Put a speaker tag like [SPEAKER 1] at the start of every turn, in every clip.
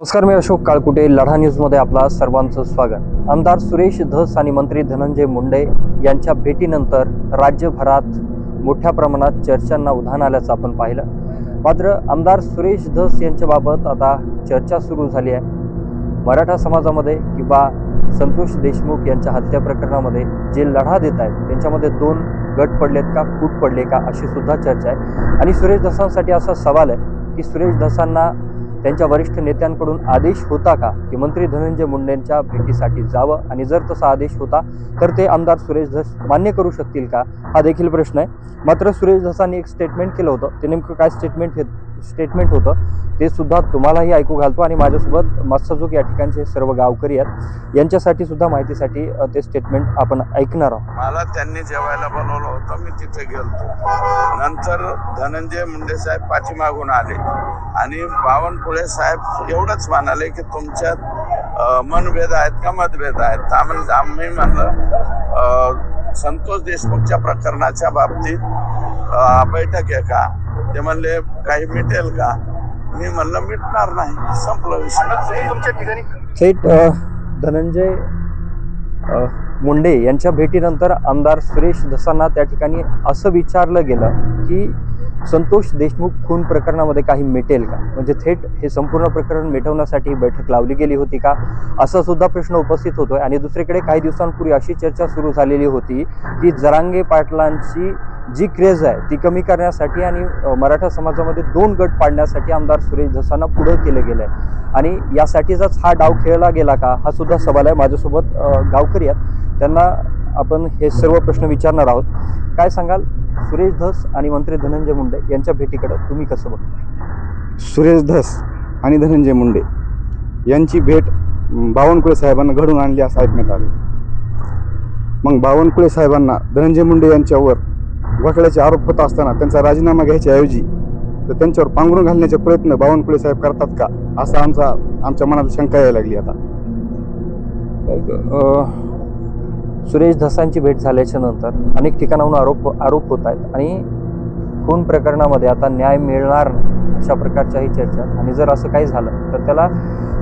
[SPEAKER 1] नमस्कार मी अशोक काळकुटे. लढा न्यूजमध्ये आपला सर्वांचं स्वागत. आमदार सुरेश धस आणि मंत्री धनंजय मुंडे यांच्या भेटीनंतर राज्यभरात मोठ्या प्रमाणात चर्चांना उधाण आल्याचं आपण पाहिलं. मात्र आमदार सुरेश धस यांच्याबाबत आता चर्चा सुरू झाली आहे. मराठा समाजामध्ये किंवा संतोष देशमुख यांच्या हत्या प्रकरणामध्ये जे लढा देत आहेत त्यांच्यामध्ये दोन गट पडलेत का फूट पडले का अशी सुद्धा चर्चा आहे. आणि सुरेश धसांसाठी असा सवाल आहे की सुरेश धसांना त्यांच्या वरिष्ठ नेत्यांकडून आदेश होता का? की मंत्री धनंजय मुंडेंच्या भेटीसाठी जावं? आणि जर तसा आदेश होता तर ते आमदार सुरेश धस मान्य करू शकतील का? हा देखील प्रश्न आहे. मात्र सुरेश धसांनी एक स्टेटमेंट केलं होतं. ते नेमकं काय स्टेटमेंट हे स्टेटमेंट होतं. ते सुद्धा तुम्हालाही ऐकू घालतो आणि माझ्यासोबत मत्सजोग या ठिकाणचे सर्व गावकरी आहेत. यांच्यासाठी सुद्धा माहितीसाठी ते स्टेटमेंट आपण ऐकणार आहोत.
[SPEAKER 2] मला त्यांनी जेवायला बोलवलं होतं मी तिथे गेलतो. नंतर धनंजय मुंडे साहेब पाठीमागून आले आणि बावनकुळे साहेब एवढंच म्हणाले की तुमच्यात मनभेद आहेत का मतभेद आहेत? तर आम्ही आम्ही म्हणलं संतोष देशमुखच्या प्रकरणाच्या बाबतीत बैठक आहे का? ते म्हणले काही मिटेल का? मी म्हणलं मिटणार नाही. संपलं विषय.
[SPEAKER 3] तुमच्या ठिकाणी
[SPEAKER 1] थेट धनंजय मुंडे यांच्या भेटीनंतर आमदार सुरेश धसांना त्या ठिकाणी असं विचारलं गेलं की संतोष देशमुख खून प्रकरणामध्ये काही मिटेल का? म्हणजे थेट हे संपूर्ण प्रकरण मिटवण्यासाठी ही बैठक लावली गेली होती का? असा सुद्धा प्रश्न उपस्थित होतोय. आणि दुसरीकडे काही दिवसांपूर्वी अशी चर्चा सुरू झालेली होती की जरांगे पाटलांची जी क्रेज आहे ती कमी करण्यासाठी आणि मराठा समाजामध्ये दोन गट पाडण्यासाठी आमदार सुरेश धसांना पुढं केलं गेलं आहे आणि यासाठीचाच हा डाव खेळला गेला का हा सुद्धा सवाल आहे माझ्यासोबत गावकरी आहेत. त्यांना आपण हे सर्व प्रश्न विचारणार आहोत. काय सांगाल? सुरेश धस आणि मंत्री धनंजय मुंडे यांच्या भेटीकडे तुम्ही कसं बघता?
[SPEAKER 4] सुरेश धस आणि धनंजय मुंडे यांची भेट बावनकुळे साहेबांना घडून आणली असं ऐकण्यात आले. मग बावनकुळे साहेबांना धनंजय मुंडे यांच्यावर घोटाळ्याचे आरोप होत असताना त्यांचा राजीनामा घ्यायच्याऐवजी तर त्यांच्यावर पांघरून घालण्याचे प्रयत्न बावनकुळे साहेब करतात का? असा आमचा आमच्या मनात शंका यायला लागली आता.
[SPEAKER 1] सुरेश धसांची भेट झाल्याच्यानंतर अनेक ठिकाणाहून आरोप आरोप होत आहेत आणि खून प्रकरणामध्ये आता न्याय मिळणार नाही अशा प्रकारच्याही चर्चा आणि जर असं काही झालं तर त्याला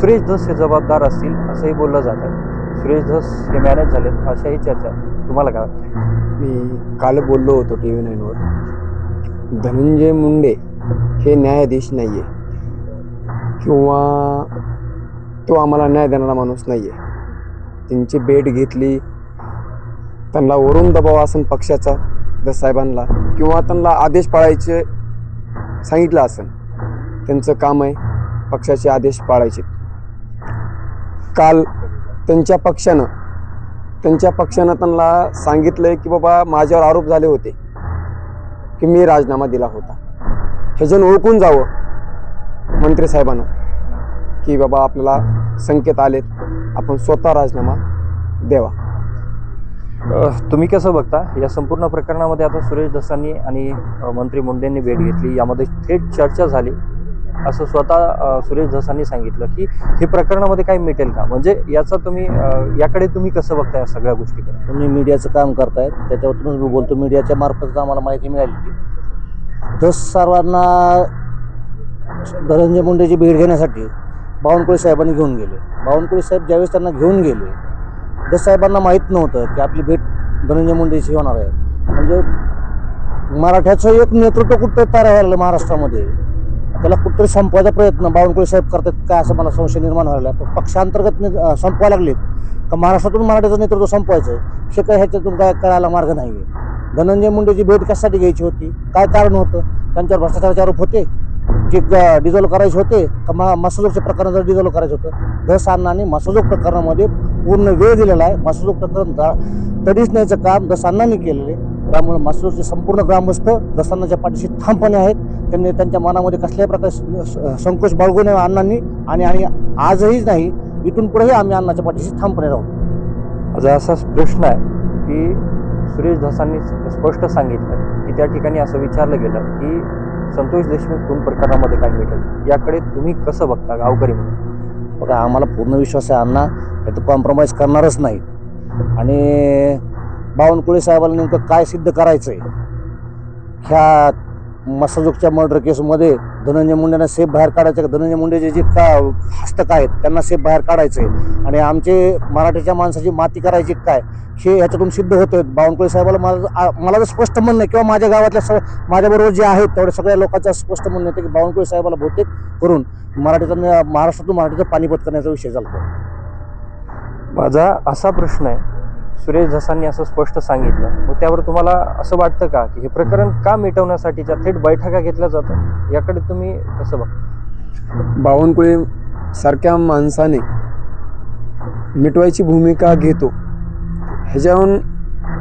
[SPEAKER 1] सुरेश धस हे जबाबदार असतील असंही बोललं जात आहे. सुरेश धस हे मॅनेज झालेत अशाही चर्चा तुम्हाला काय वाटतं?
[SPEAKER 5] मी काल बोललो होतो टी व्ही नाईनवर. धनंजय मुंडे हे न्यायाधीश नाही आहे किंवा तो आम्हाला न्याय देणारा माणूस नाही आहे त्यांची भेट घेतली त्यांना वरून दबाव असन पक्षाचा दस साहेबांना किंवा त्यांना आदेश पाळायचे सांगितलं असन. त्यांचं काम आहे पक्षाचे आदेश पाळायचे. काल त्यांच्या पक्षानं त्यांच्या पक्षानं त्यांना सांगितलंय की बाबा माझ्यावर आरोप झाले होते की मी राजीनामा दिला होता. हे जण ओळखून जावं मंत्री साहेबांना की बाबा आपल्याला संकेत आलेत आपण स्वतः राजीनामा द्यावा.
[SPEAKER 1] तुम्ही कसं बघता? या संपूर्ण प्रकरणामध्ये आता सुरेश दसांनी आणि मंत्री मुंडेंनी भेट घेतली. यामध्ये थेट चर्चा झाली. असं स्वतः सुरेश धसांनी सांगितलं की हे प्रकरणामध्ये काही मिटेल का? म्हणजे याचा तुम्ही याकडे तुम्ही कसं बघताय सगळ्या गोष्टीकडे?
[SPEAKER 6] तुम्ही मीडियाचं काम करतायत त्याच्यावरूनच मी बोलतो. मीडियाच्या मार्फत आम्हाला माहिती मिळाली धस सर्वांना धनंजय मुंडेची भेट घेण्यासाठी बावनकुळे साहेबांनी घेऊन गेले. बावनकुळे साहेब ज्यावेळेस त्यांना घेऊन गेले दस साहेबांना माहीत नव्हतं की आपली भेट धनंजय मुंडेची होणार आहे. म्हणजे मराठ्याचं एक नेतृत्व कुठं तयार व्हायला महाराष्ट्रामध्ये? त्याला कुठतरी संपवायचा प्रयत्न बावनकुळे साहेब करतात काय असं मला संशय निर्माण व्हायला लागला. पण पक्षांतर्गत ने- संपवायला लागलेत. तर महाराष्ट्रातून मराठीचं नेतृत्व संपवायचं आहे. काय ह्याच्यातून काय कळायला मार्ग नाही आहे धनंजय मुंडेची भेट कशासाठी घ्यायची होती? काय कारण होतं? त्यांच्यावर भ्रष्टाचाराचे आरोप होते? जे डिझॉल्व करायचे होते? का मा मसजोगच्या प्रकरण जर डिझॉल्व करायचं होतं? दस अण्णांनी प्रकरणामध्ये पूर्ण वेळ दिलेला आहे. मसजोग प्रकरण तडीच न्यायचं काम दस अण्णांनी केलेलं आहे. त्यामुळे मसजोगचे संपूर्ण ग्रामस्थ दसांनाच्या पाठीशी ठामपणे आहेत. त्यांनी त्यांच्या मनामध्ये कसल्याही प्रकारे स- संकोच बाळगू नये अण्णांनी आणि आणि आजही नाही इथून पुढेही आम्ही अण्णाच्या पाठीशी ठामपणे राहू.
[SPEAKER 1] माझा असा प्रश्न आहे की सुरेश धसांनी स्पष्ट सांगितलं की त्या ठिकाणी असं विचारलं गेलं की संतोष देशमुख खून प्रकरणामध्ये काय मिळेल? याकडे तुम्ही कसं बघता गावकरी म्हणून?
[SPEAKER 6] बघा आम्हाला पूर्ण विश्वास आहे अण्णा त्यात कॉम्प्रोमाइज करणारच नाही. आणि बावनकुळे साहेबाला नेमकं काय सिद्ध करायचं आहे ह्या मसाजोगच्या मर्डर केसमध्ये धनंजय मुंडेंना सेफ बाहेर काढायचं आहे. धनंजय मुंडेचे जे का हस्तक आहेत त्यांना सेफ बाहेर काढायचं आहे आणि आमचे मराठीच्या माणसाची माती करायची काय? हे ह्याच्यातून सिद्ध होतं बावनकुळे साहेबाला मला मला तर स्पष्ट म्हणणं आहे किंवा माझ्या गावातल्या स माझ्याबरोबर जे आहेत तेवढ्या सगळ्या लोकांचं स्पष्ट म्हणणं येतं की बावनकुळे साहेबाला बहुतेक करून मराठीचा महाराष्ट्रातून मराठीचं पाणीपत करण्याचा विषय झाला.
[SPEAKER 1] माझा असा प्रश्न आहे सुरेश धसांनी असं स्पष्ट सांगितलं. मग त्यावर तुम्हाला असं वाटतं का की हे प्रकरण का मिटवण्यासाठीच्या थेट बैठका घेतल्या जातात? याकडे तुम्ही कसं बघ
[SPEAKER 5] बावनकुळे सारख्या माणसाने मिटवायची भूमिका घेतो. ह्याच्याहून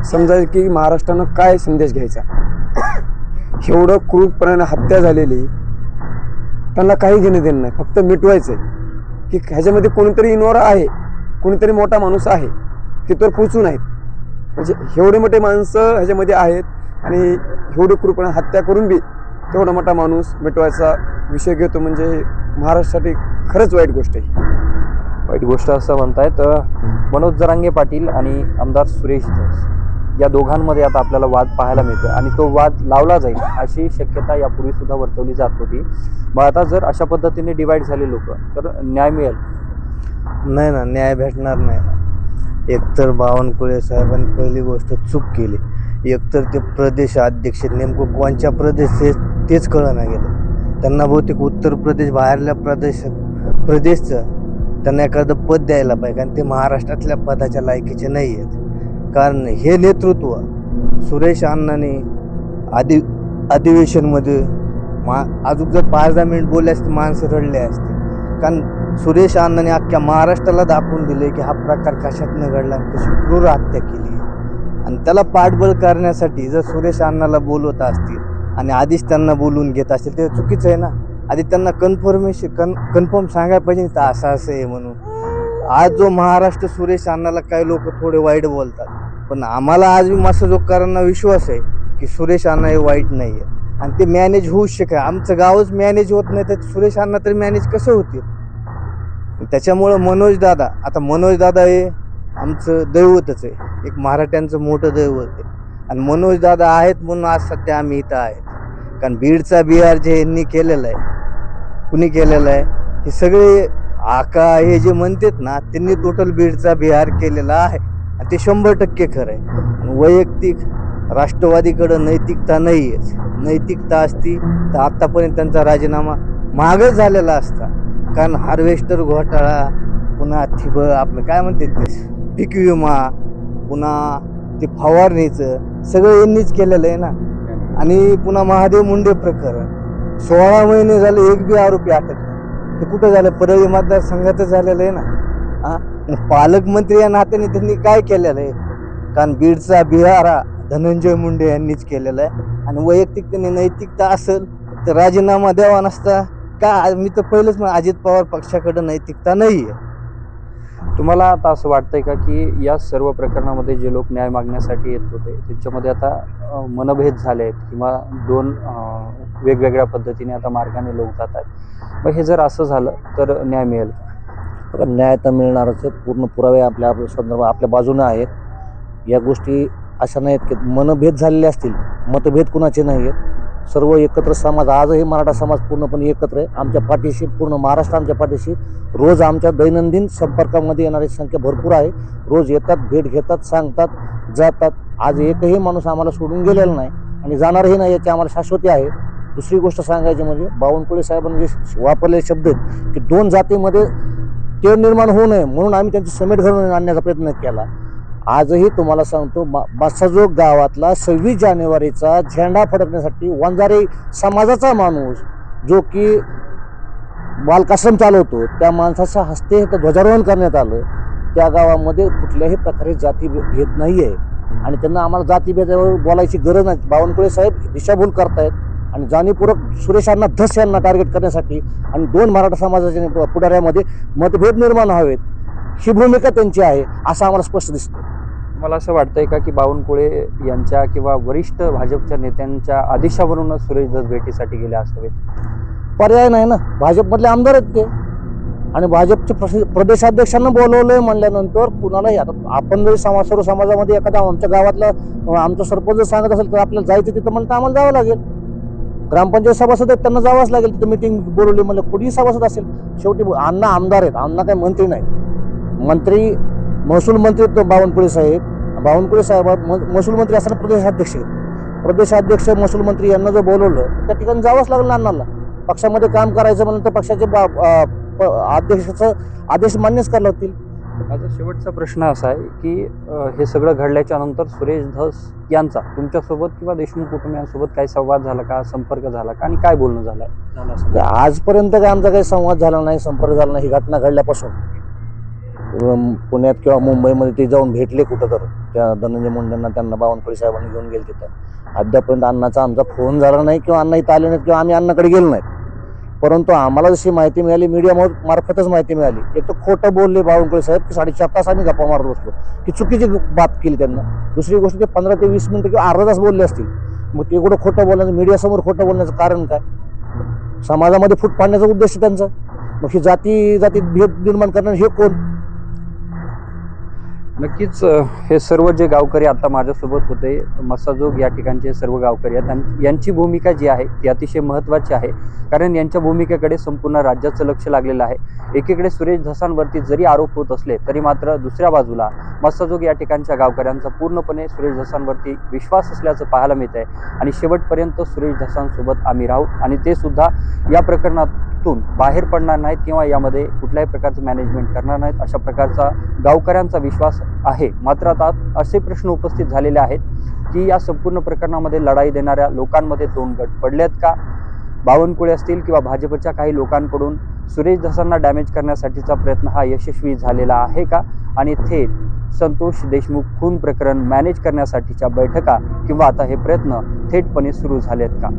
[SPEAKER 5] समजायचं की महाराष्ट्रानं काय संदेश घ्यायचा? एवढं क्रूरपणाने हत्या झालेली त्यांना काही घेणं देणं नाही. फक्त मिटवायचं आहे की ह्याच्यामध्ये कोणीतरी इन्वॉल्व आहे कोणीतरी मोठा माणूस आहे. तिथवर पोचून आहेत म्हणजे एवढे मोठे माणसं ह्याच्यामध्ये आहेत आणि एवढे क्रूरपणे हत्या करून बी तेवढा मोठा माणूस मिटवायचा विषय घेतो म्हणजे महाराष्ट्रासाठी खरंच वाईट गोष्ट आहे
[SPEAKER 1] वाईट गोष्ट असं म्हणतायत मनोज जरांगे पाटील आणि आमदार सुरेश धस या दोघांमध्ये आता आपल्याला वाद पाहायला मिळतोय आणि तो वाद लावला जाईल अशी शक्यता यापूर्वी सुद्धा वर्तवली जात होती मग आता जर अशा पद्धतीने डिवाइड झाले लोक तर न्याय मिळेल?
[SPEAKER 6] नाही ना न्याय भेटणार नाही. ना एकतर बावनकुळे साहेबांनी पहिली गोष्ट चूक केली. एकतर ते प्रदेश अध्यक्ष नेमकं कोणच्या प्रदेश ते तेच कळना गेलं. त्यांना बहुतेक उत्तर प्रदेश बाहेरल्या प्रदेश प्रदेशचं त्यांना एखादं पद द्यायला पाहिजे. कारण ते महाराष्ट्रातल्या पदाच्या लायकीचे नाही आहेत. कारण हे नेतृत्व सुरेश अण्णाने आदि अधिवेशनमध्ये मा अजून जर पाच दहा मिनिट बोलले असते माणसं रडले असते. कारण सुरेश अण्णाने अख्ख्या महाराष्ट्राला दाखवून दिले की हा प्रकार कशातनं घडला आणि कशी क्रूर हत्या केली? आणि त्याला पाठबळ करण्यासाठी जर सुरेश अण्णाला बोलवत असतील आणि आधीच त्यांना बोलवून घेत असतील ते चुकीचं आहे ना? आधी त्यांना कन्फर्मेशन कन कन्फर्म सांगायला पाहिजे तर असं असं आहे म्हणून. आज जो महाराष्ट्र सुरेश अण्णाला काही लोक थोडे वाईट बोलतात पण आम्हाला आज बी लोकांना विश्वास आहे की सुरेश अण्णा हे वाईट नाही आहे आणि ते मॅनेज होऊ शकेल आमचं गावच मॅनेज होत नाही तर सुरेश अण्णा तरी मॅनेज कसं होतील? त्याच्यामुळं मनोज दादा आता मनोज दादा हे आमचं दैवतच आहे. एक मराठ्यांचं मोठं दैवत आहे. आणि मनोज दादा आहेत म्हणून आज सध्या आम्ही इथं आहेत. कारण बीडचा बिहार जे यांनी केलेलं आहे कुणी केलेलं आहे हे सगळे आका हे जे म्हणतात ना त्यांनी टोटल बीडचा बिहार केलेला आहे. आणि ते शंभर टक्के खरं आहे. आणि वैयक्तिक राष्ट्रवादीकडं नैतिकता नाही आहे नैतिकता असती तर आत्तापर्यंत त्यांचा राजीनामा मागच झालेला असता. कारण हार्वेस्टर घोटाळा पुन्हा थिब आपलं काय म्हणते ते? पीक विमा पुन्हा ते फवारणीचं सगळं यांनीच केलेलं आहे ना? आणि पुन्हा महादेव मुंडे प्रकरण. सोळा महिने झाले एक बी आरोपी अटक हे कुठं झालं? परळी मतदारसंघातच झालेलं आहे ना? हा? पालकमंत्री या नात्याने त्यांनी काय केलेलं आहे? कारण बीडचा बिहारा धनंजय मुंडे यांनीच केलेला आहे. आणि वैयक्तिक त्यांनी नैतिकता असेल तर राजीनामा द्यावा नसता. का मी तर पहिलंच म्हणा, अजित पवार पक्षाकडं नैतिकता नाही आहे
[SPEAKER 1] तुम्हाला आता असं वाटतंय का की या सर्व प्रकरणामध्ये जे लोक न्याय मागण्यासाठी येत होते त्यांच्यामध्ये आता अ, मनभेद झाले आहेत किंवा दोन अ, वेगवेगळ्या पद्धतीने आता मार्गाने लोक जात आहेत. मग हे जर असं झालं तर न्याय मिळेल का?
[SPEAKER 6] बघा, न्याय तर मिळणारच आहे. पूर्ण पुरावे आपल्या आपल्या संदर्भात आपल्या बाजूने आहेत. या गोष्टी अशा नाहीत की मनभेद झालेले असतील. मतभेद कुणाचे नाही आहेत सर्व एकत्र समाज आजही मराठा समाज पूर्णपणे एकत्र आहे. आमच्या पाठीशी पूर्ण महाराष्ट्र आमच्या पाठीशी रोज आमच्या दैनंदिन संपर्कामध्ये येणारी संख्या भरपूर आहे. रोज येतात भेट घेतात सांगतात जातात. आज एकही माणूस आम्हाला सोडून गेलेला नाही आणि जाणारही नाही याची आम्हाला शाश्वती आहे. दुसरी गोष्ट सांगायची म्हणजे बावनकुळे साहेबांनी जे वापरलेले शब्द आहेत की दोन जातीमध्ये ते निर्माण होऊ नये म्हणून आम्ही त्यांची समेट घडवून आणण्याचा प्रयत्न केला. आजही तुम्हाला सांगतो बसाजोग गावातला सव्वीस जानेवारीचा झेंडा फडकण्यासाठी वंजारी समाजाचा माणूस जो की बालकाश्रम चालवतो त्या माणसाच्या हस्ते ध्वजारोहण करण्यात आलं. त्या गावामध्ये कुठल्याही प्रकारे जाती भेद नाही आहे आणि त्यांना आम्हाला जातीभेदावर बोलायची गरज नाही. बावनकुळे साहेब दिशाभूल करतायत आणि जाणीवपूर्वक सुरेशांना धस यांना टार्गेट करण्यासाठी आणि दोन मराठा समाजाच्या पुढाऱ्यामध्ये मतभेद निर्माण व्हावेत. ही भूमिका त्यांची आहे असं आम्हाला स्पष्ट दिसतं
[SPEAKER 1] तुम्हाला असं वाटतंय का की बावनकुळे यांच्या किंवा वरिष्ठ भाजपच्या नेत्यांच्या आदेशावरूनच सुरेश धस भेटीसाठी गेले असावेत?
[SPEAKER 6] पर्याय नाही ना. भाजपमधले आमदार आहेत ते. आणि भाजपचे प्रसे- प्रदेशाध्यक्षांना बोलवलंय म्हणल्यानंतर कुणालाही आता आपण जरी समाज सर्व समाजामध्ये एखादा आमच्या गावातला अं, आमचा सरपंच जर सांगत असेल तर आपल्याला जायचं तिथं म्हणतं आम्हाला जावं लागेल. ग्रामपंचायत सभासद आहेत त्यांना जावंच लागेल. तिथं मिटिंग बोलवली म्हणलं कुठेही सभासद असेल. शेवटी अण्णा आमदार आहेत. अण्णा काही मंत्री नाही मंत्री महसूल मंत्री तो बावनकुळे साहेब. बावनकुळे साहेब म- महसूल मंत्री असताना प्रदेशाध्यक्ष आहेत. प्रदेशाध्यक्ष महसूल मंत्री यांना जर बोलवलं त्या ठिकाणी जावंच लागलं अण्णाला पक्षामध्ये काम करायचं म्हणलं तर पक्षाचे बा- अं, प- अध्यक्षाचं आदेश मान्यच करायला होतील.
[SPEAKER 1] माझा शेवटचा प्रश्न असा आहे की हे सगळं घडल्याच्या नंतर सुरेश धस यांचा तुमच्यासोबत किंवा देशमुख कुटुंबियांसोबत काही संवाद झाला का? संपर्क झाला का? आणि काय बोलणं झालं?
[SPEAKER 6] आजपर्यंत काय आमचा काही संवाद झाला नाही संपर्क झाला नाही ही घटना घडल्यापासून. पुण्यात किंवा मुंबईमध्ये ते जाऊन भेटले कुठं तर. त्या धनंजय मुंडेंना त्यांना बावनकुळे साहेबांनी घेऊन गेले तिथं. अद्यापर्यंत अण्णाचा आमचा फोन झाला नाही किंवा अण्णा इथं आले नाहीत किंवा आम्ही अण्णाकडे गेलो नाही परंतु आम्हाला जशी माहिती मिळाली मीडिया मार्फतच माहिती मिळाली. एक तर खोटं बोलले बावनकुळे साहेब की साडेचार तास आम्ही गप्पा मारत बसलो. ही चुकीची बात केली त्यांना. दुसरी गोष्ट ते पंधरा ते वीस मिनिटं किंवा अर्धा तास बोलले असतील. मग ते कुठं खोटं बोलण्याचं मीडियासमोर खोटं बोलण्याचं कारण काय? समाजामध्ये फूट पाडण्याचा उद्देश त्यांचा. मग ही जाती जातीत भेद निर्माण करणं हे कोण?
[SPEAKER 1] नक्कीच हे सर्व जे गावकरी आता माझ्यासोबत होते मसाजोग या ठिकाणचे सर्व गावकरी आहेत. आणि यांची भूमिका जी आहे ती अतिशय महत्त्वाची आहे. कारण यांच्या भूमिकेकडे संपूर्ण राज्याचं लक्ष लागलेलं आहे. एकीकडे सुरेश धसांवरती जरी आरोप होत असले तरी मात्र दुसऱ्या बाजूला मसाजोग या ठिकाणच्या गावकऱ्यांचा पूर्णपणे सुरेश धसांवरती विश्वास असल्याचं पाहायला मिळत आहे आणि शेवटपर्यंत सुरेश धसांसोबत आम्ही राहू. आणि ते सुद्धा या प्रकरणातून बाहेर पडणार नाहीत किंवा यामध्ये कुठल्याही प्रकारचं मॅनेजमेंट करणार नाहीत. अशा प्रकारचा गावकऱ्यांचा विश्वास आहे. मात्र आता असे प्रश्न उपस्थित झालेले आहेत की या संपूर्ण प्रकरणामध्ये लढाई देणाऱ्या लोकांमध्ये दोन गट पडलेत का? बावनकुळे असतील किंवा भाजपच्या काही लोकांकडून सुरेश धसांना डॅमेज करण्यासाठीचा प्रयत्न हा यशस्वी झालेला आहे का? आणि थेट संतोष देशमुख खून प्रकरण मॅनेज करण्यासाठीच्या बैठका किंवा आता हे प्रयत्न थेटपणे सुरू झालेत का?